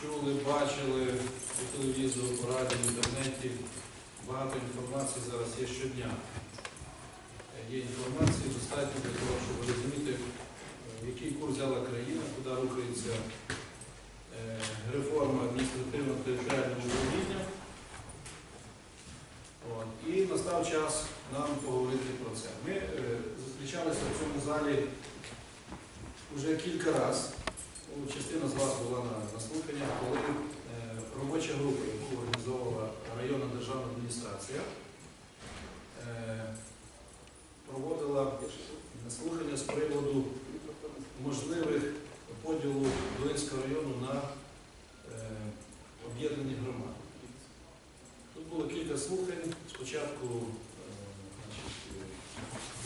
чули, бачили по телевізору, по радіо, в інтернеті. Багато інформації зараз є щодня. Е, Є інформації достатньо для того, щоб розуміти, е, який курс взяла країна, куди рухається е, реформа адміністративно-територіального управління. І настав час нам поговорити про це. Ми е, зустрічалися в цьому залі вже кілька разів. Ну, Частина з вас була на, на слуханнях, коли е, робоча група, яку організовувала районна державна адміністрація, е, проводила слухання з приводу можливих поділу Долинського району на е, об'єднані громади. Тут було кілька слухань. Спочатку е, значить,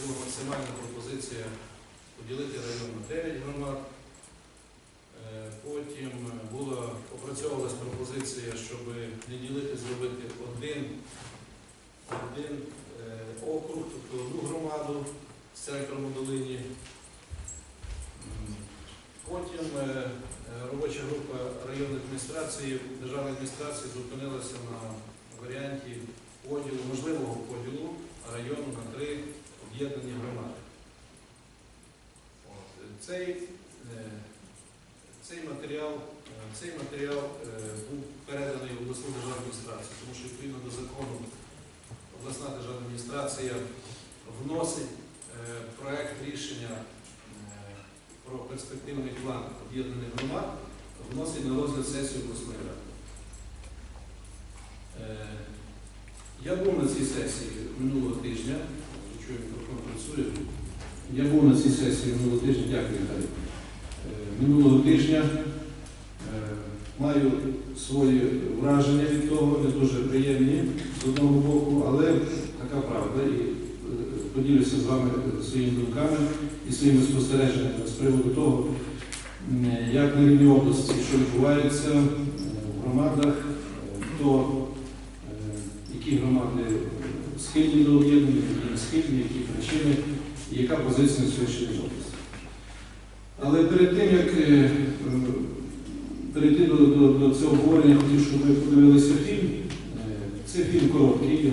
була максимальна пропозиція поділити район на 9 громад. Е, Потім була опрацьовувалась пропозиція, щоб не ділити, зробити один, один е, округ, тобто одну громаду з центром долині. Потім е, е, робоча група районної адміністрації, державної адміністрації зупинилася на варіанті поділу, можливого поділу району на три об'єднані громади. От, е, е, цей матеріал, е, цей матеріал е, був переданий в обласну державну адміністрацію, тому що відповідно до закону обласна державна адміністрація вносить е, проект рішення про перспективний план об'єднаних громад, вносить на розгляд сесії обласної ради. Я був на цій сесії минулого тижня, чую, мікрофон працює. Я був на цій сесії минулого тижня, дякую, Віталій. Минулого тижня маю свої враження від того, не дуже приємні з одного боку, але така правда. І е, поділюся з вами своїми думками і своїми спостереженнями з приводу того, як на рівні області, що відбувається е, в громадах, хто, е, які громади схильні до об'єднання, які не схильні, які причини, і яка позиція на сьогоднішній області. Але перед тим, як перейти до, до, до цього обговорення, хотів, щоб ви подивилися фільм. Е, Це фільм короткий,